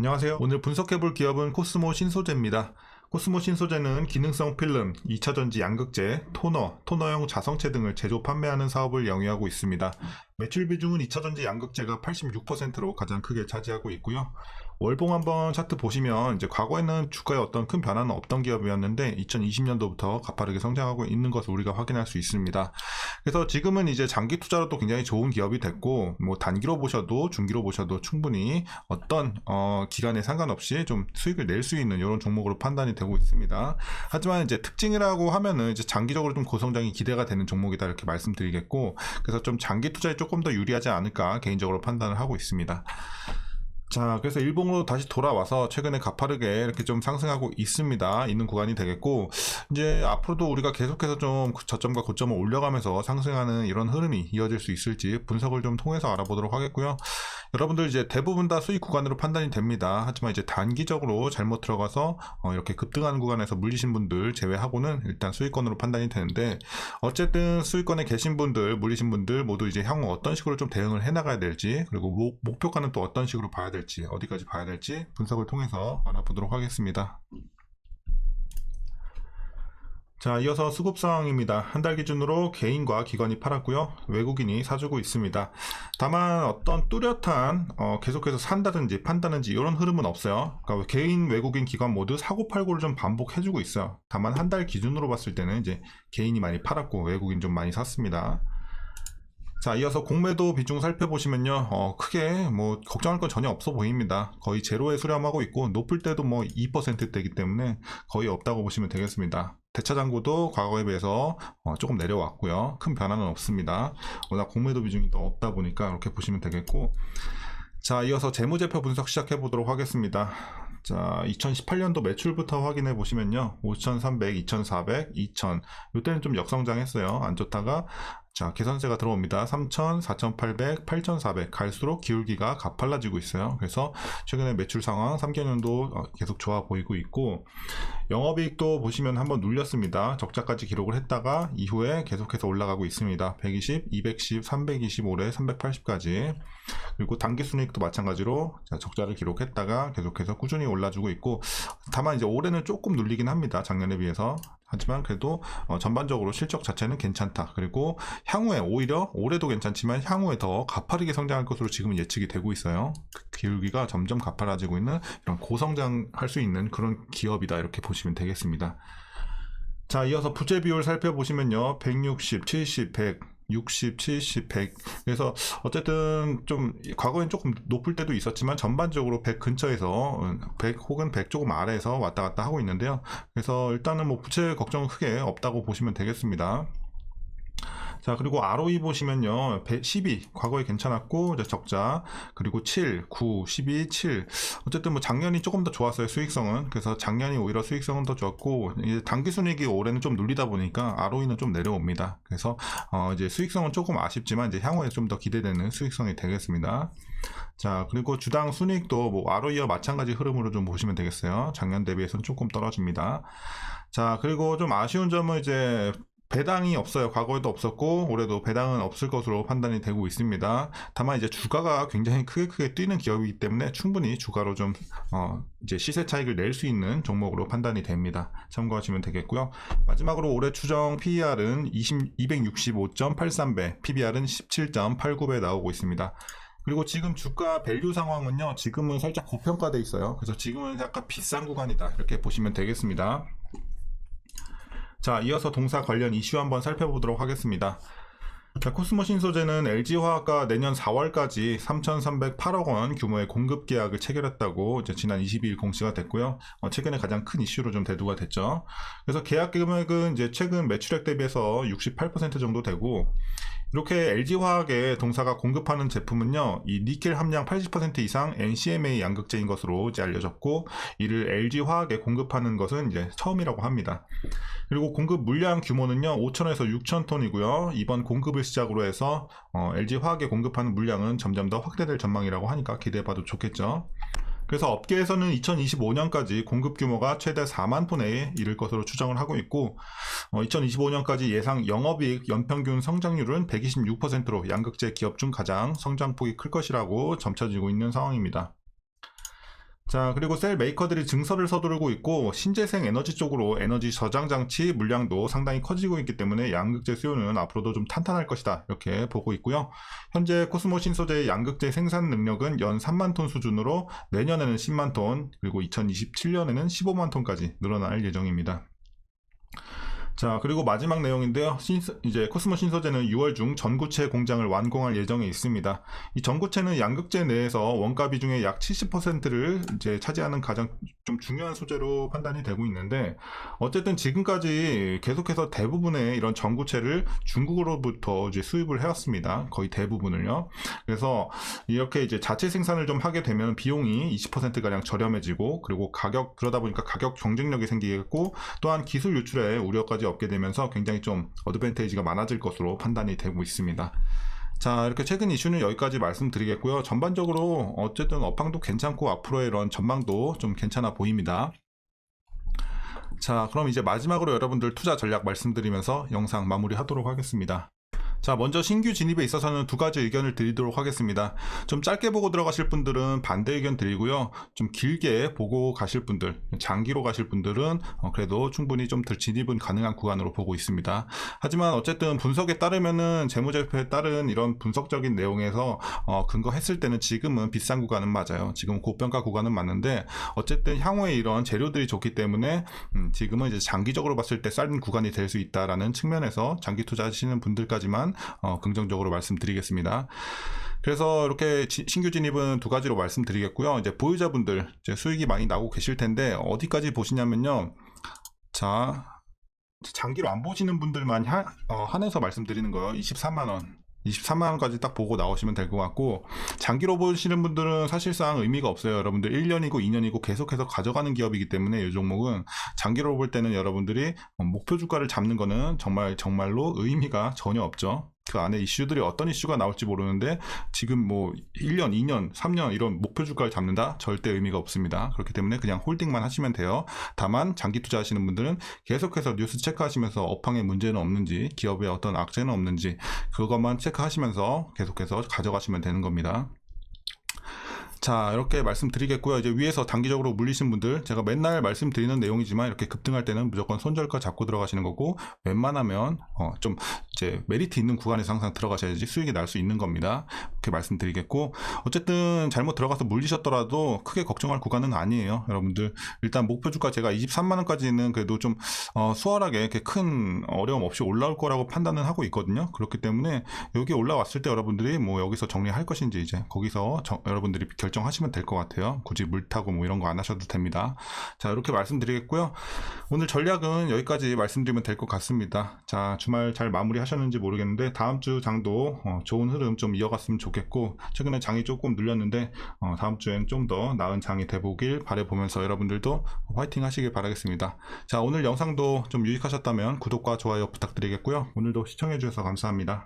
안녕하세요. 오늘 분석해볼 기업은 코스모 신소재입니다. 코스모 신소재는 기능성 필름, 2차전지 양극재, 토너, 토너용 자성체 등을 제조 판매하는 사업을 영위하고 있습니다. 매출 비중은 2차전지 양극재가 86%로 가장 크게 차지하고 있고요. 월봉 한번 차트 보시면 이제 과거에는 주가에 어떤 큰 변화는 없던 기업이었는데 2020년도부터 가파르게 성장하고 있는 것을 우리가 확인할 수 있습니다. 그래서 지금은 이제 장기 투자로도 굉장히 좋은 기업이 됐고 뭐 단기로 보셔도 중기로 보셔도 충분히 어떤 어, 기간에 상관없이 좀 수익을 낼 수 있는 이런 종목으로 판단이 되고 있습니다. 하지만 이제 특징이라고 하면은 이제 장기적으로 좀 고성장이 기대가 되는 종목이다 이렇게 말씀드리겠고 그래서 좀 장기 투자에 조금 더 유리하지 않을까 개인적으로 판단을 하고 있습니다. 자, 그래서 일봉으로 다시 돌아와서 최근에 가파르게 이렇게 좀 상승하고 있습니다. 있는 구간이 되겠고, 이제 앞으로도 우리가 계속해서 좀 저점과 고점을 올려가면서 상승하는 이런 흐름이 이어질 수 있을지 분석을 좀 통해서 알아보도록 하겠고요. 여러분들 이제 대부분 다 수익 구간으로 판단이 됩니다. 하지만 이제 단기적으로 잘못 들어가서 어, 이렇게 급등하는 구간에서 물리신 분들 제외하고는 일단 수익권으로 판단이 되는데, 어쨌든 수익권에 계신 분들, 물리신 분들 모두 이제 향후 어떤 식으로 좀 대응을 해 나가야 될지, 그리고 목, 목표가는 또 어떤 식으로 봐야 될지, 어디까지 봐야 될지 분석을 통해서 알아보도록 하겠습니다. 자, 이어서 수급 상황입니다. 한 달 기준으로 개인과 기관이 팔았고요. 외국인이 사주고 있습니다. 다만 어떤 뚜렷한 어, 계속해서 산다든지 판다든지 이런 흐름은 없어요. 그러니까 개인, 외국인, 기관 모두 사고 팔고를 좀 반복해주고 있어요. 다만 한 달 기준으로 봤을 때는 이제 개인이 많이 팔았고 외국인 좀 많이 샀습니다. 자, 이어서 공매도 비중 살펴보시면요, 어, 크게 뭐 걱정할 건 전혀 없어 보입니다. 거의 제로에 수렴하고 있고 높을 때도 뭐 2%대이기 때문에 거의 없다고 보시면 되겠습니다. 대차장고도 과거에 비해서 어, 조금 내려왔고요. 큰 변화는 없습니다. 워낙 공매도 비중이 더 없다 보니까 이렇게 보시면 되겠고, 자, 이어서 재무제표 분석 시작해 보도록 하겠습니다. 자, 2018년도 매출부터 확인해 보시면요. 5,300, 2,400, 2,000. 이때는 좀 역성장했어요. 안 좋다가 자, 개선세가 들어옵니다. 3,000, 4,800, 8,400 갈수록 기울기가 가팔라지고 있어요. 그래서 최근에 매출 상황 3개년도 계속 좋아 보이고 있고 영업이익도 보시면 한번 눌렸습니다. 적자까지 기록을 했다가 이후에 계속해서 올라가고 있습니다. 120, 210, 320 올해 380까지 그리고 단기순이익도 마찬가지로 적자를 기록했다가 계속해서 꾸준히 올라주고 있고 다만 이제 올해는 조금 눌리긴 합니다. 작년에 비해서 하지만 그래도 어, 전반적으로 실적 자체는 괜찮다. 그리고 향후에 오히려 올해도 괜찮지만 향후에 더 가파르게 성장할 것으로 지금 예측이 되고 있어요. 그 기울기가 점점 가파라지고 있는 이런 고성장할 수 있는 그런 기업이다 이렇게 보시면 되겠습니다. 자, 이어서 부채 비율 살펴보시면요. 160, 70, 100, 60, 70, 100. 그래서 어쨌든 좀 과거엔 조금 높을 때도 있었지만 전반적으로 100 근처에서 100 혹은 100 조금 아래에서 왔다 갔다 하고 있는데요. 그래서 일단은 뭐 부채 걱정은 크게 없다고 보시면 되겠습니다. 자, 그리고 ROE 보시면요. 12, 과거에 괜찮았고, 적자, 그리고 7, 9, 12, 7. 어쨌든 뭐 작년이 조금 더 좋았어요, 수익성은. 그래서 작년이 오히려 수익성은 더 좋았고, 이제 단기 순이익이 올해는 좀 눌리다 보니까 ROE는 좀 내려옵니다. 그래서, 어, 이제 수익성은 조금 아쉽지만, 이제 향후에 좀 더 기대되는 수익성이 되겠습니다. 자, 그리고 주당 순이익도 뭐 ROE와 마찬가지 흐름으로 좀 보시면 되겠어요. 작년 대비해서는 조금 떨어집니다. 자, 그리고 좀 아쉬운 점은 이제 배당이 없어요. 과거에도 없었고 올해도 배당은 없을 것으로 판단이 되고 있습니다. 다만 이제 주가가 굉장히 크게 크게 뛰는 기업이기 때문에 충분히 주가로 좀 어, 이제 시세 차익을 낼 수 있는 종목으로 판단이 됩니다. 참고하시면 되겠고요. 마지막으로 올해 추정 PER은 20, 265.83배, PBR은 17.89배 나오고 있습니다. 그리고 지금 주가 밸류 상황은요. 지금은 살짝 고평가돼 있어요. 그래서 지금은 약간 비싼 구간이다. 이렇게 보시면 되겠습니다. 자, 이어서 동사 관련 이슈 한번 살펴보도록 하겠습니다. 자, 코스모 신소재는 LG화학과 내년 4월까지 3,308억 원 규모의 공급 계약을 체결했다고 이제 지난 22일 공시가 됐고요. 어, 최근에 가장 큰 이슈로 좀 대두가 됐죠. 그래서 계약 금액은 이제 최근 매출액 대비해서 68% 정도 되고 이렇게 LG화학의 동사가 공급하는 제품은요, 이 니켈 함량 80% 이상 NCMA 양극재인 것으로 이제 알려졌고, 이를 LG화학에 공급하는 것은 이제 처음이라고 합니다. 그리고 공급 물량 규모는요, 5천에서 6천 톤이고요. 이번 공급을 시작으로 해서 어, LG화학에 공급하는 물량은 점점 더 확대될 전망이라고 하니까 기대해봐도 좋겠죠. 그래서 업계에서는 2025년까지 공급 규모가 최대 4만 톤에 이를 것으로 추정을 하고 있고 어, 2025년까지 예상 영업이익 연평균 성장률은 126%로 양극재 기업 중 가장 성장폭이 클 것이라고 점쳐지고 있는 상황입니다. 자, 그리고 셀 메이커들이 증설을 서두르고 있고 신재생 에너지 쪽으로 에너지 저장 장치 물량도 상당히 커지고 있기 때문에 양극재 수요는 앞으로도 좀 탄탄할 것이다. 이렇게 보고 있고요. 현재 코스모 신소재의 양극재 생산 능력은 연 3만 톤 수준으로 내년에는 10만 톤, 그리고 2027년에는 15만 톤까지 늘어날 예정입니다. 자, 그리고 마지막 내용인데요. 신, 이제 코스모 신소재는 6월 중 전구체 공장을 완공할 예정에 있습니다. 이 전구체는 양극재 내에서 원가 비중의 약 70%를 이제 차지하는 가장 좀 중요한 소재로 판단이 되고 있는데, 어쨌든 지금까지 계속해서 대부분의 이런 전구체를 중국으로부터 이제 수입을 해왔습니다. 거의 대부분을요. 그래서 이렇게 이제 자체 생산을 좀 하게 되면 비용이 20%가량 저렴해지고, 그리고 가격, 그러다 보니까 가격 경쟁력이 생기겠고, 또한 기술 유출에 우려까지 없게 되면서 굉장히 좀 어드밴테이지가 많아질 것으로 판단이 되고 있습니다. 자, 이렇게 최근 이슈는 여기까지 말씀드리겠고요. 전반적으로 어쨌든 업황도 괜찮고 앞으로의 이런 전망도 좀 괜찮아 보입니다. 자, 그럼 이제 마지막으로 여러분들 투자 전략 말씀드리면서 영상 마무리하도록 하겠습니다. 자, 먼저 신규 진입에 있어서는 두 가지 의견을 드리도록 하겠습니다. 좀 짧게 보고 들어가실 분들은 반대 의견 드리고요. 좀 길게 보고 가실 분들, 장기로 가실 분들은 어, 그래도 충분히 좀덜 진입은 가능한 구간으로 보고 있습니다. 하지만 어쨌든 분석에 따르면은 재무제표에 따른 이런 분석적인 내용에서 어, 근거했을 때는 지금은 비싼 구간은 맞아요. 지금 고평가 구간은 맞는데 어쨌든 향후에 이런 재료들이 좋기 때문에 음, 지금은 이제 장기적으로 봤을 때싼 구간이 될 수 있다라는 측면에서 장기 투자하시는 분들까지만 어, 긍정적으로 말씀드리겠습니다. 그래서 이렇게 지- 신규 진입은 두 가지로 말씀드리겠고요. 이제 보유자분들 이제 수익이 많이 나고 계실 텐데 어디까지 보시냐면요. 자, 장기로 안 보시는 분들만 한, 어, 한해서 말씀드리는 거예요. 23만 원. 23만 원까지 딱 보고 나오시면 될 것 같고 장기로 보시는 분들은 사실상 의미가 없어요. 여러분들 1년이고 2년이고 계속해서 가져가는 기업이기 때문에 이 종목은 장기로 볼 때는 여러분들이 어, 목표 주가를 잡는 거는 정말 정말로 의미가 전혀 없죠. 그 안에 이슈들이 어떤 이슈가 나올지 모르는데 지금 뭐 1년, 2년, 3년 이런 목표 주가를 잡는다? 절대 의미가 없습니다. 그렇기 때문에 그냥 홀딩만 하시면 돼요. 다만 장기 투자하시는 분들은 계속해서 뉴스 체크하시면서 업황에 문제는 없는지, 기업에 어떤 악재는 없는지 그것만 체크하시면서 계속해서 가져가시면 되는 겁니다. 자, 이렇게 말씀드리겠고요. 이제 위에서 단기적으로 물리신 분들, 제가 맨날 말씀드리는 내용이지만 이렇게 급등할 때는 무조건 손절가 잡고 들어가시는 거고, 웬만하면 어, 좀 이제 메리트 있는 구간에서 항상 들어가셔야지 수익이 날 수 있는 겁니다. 이렇게 말씀드리겠고, 어쨌든 잘못 들어가서 물리셨더라도 크게 걱정할 구간은 아니에요. 여러분들 일단 목표 주가 제가 23만 원까지는 그래도 좀 어, 수월하게 이렇게 큰 어려움 없이 올라올 거라고 판단은 하고 있거든요. 그렇기 때문에 여기 올라왔을 때 여러분들이 뭐 여기서 정리할 것인지 이제 거기서 정- 여러분들이 결정하시면 될 것 같아요. 굳이 물 타고 뭐 이런 거 안 하셔도 됩니다. 자, 이렇게 말씀드리겠고요. 오늘 전략은 여기까지 말씀드리면 될 것 같습니다. 자, 주말 잘 마무리 하 셨는지 모르겠는데 다음 주 장도 어, 좋은 흐름 좀 이어갔으면 좋겠고 최근에 장이 조금 눌렸는데 어, 다음 주엔 좀 더 나은 장이 돼보길 바라보면서 여러분들도 화이팅 하시길 바라겠습니다. 자, 오늘 영상도 좀 유익하셨다면 구독과 좋아요 부탁드리겠고요. 오늘도 시청해주셔서 감사합니다.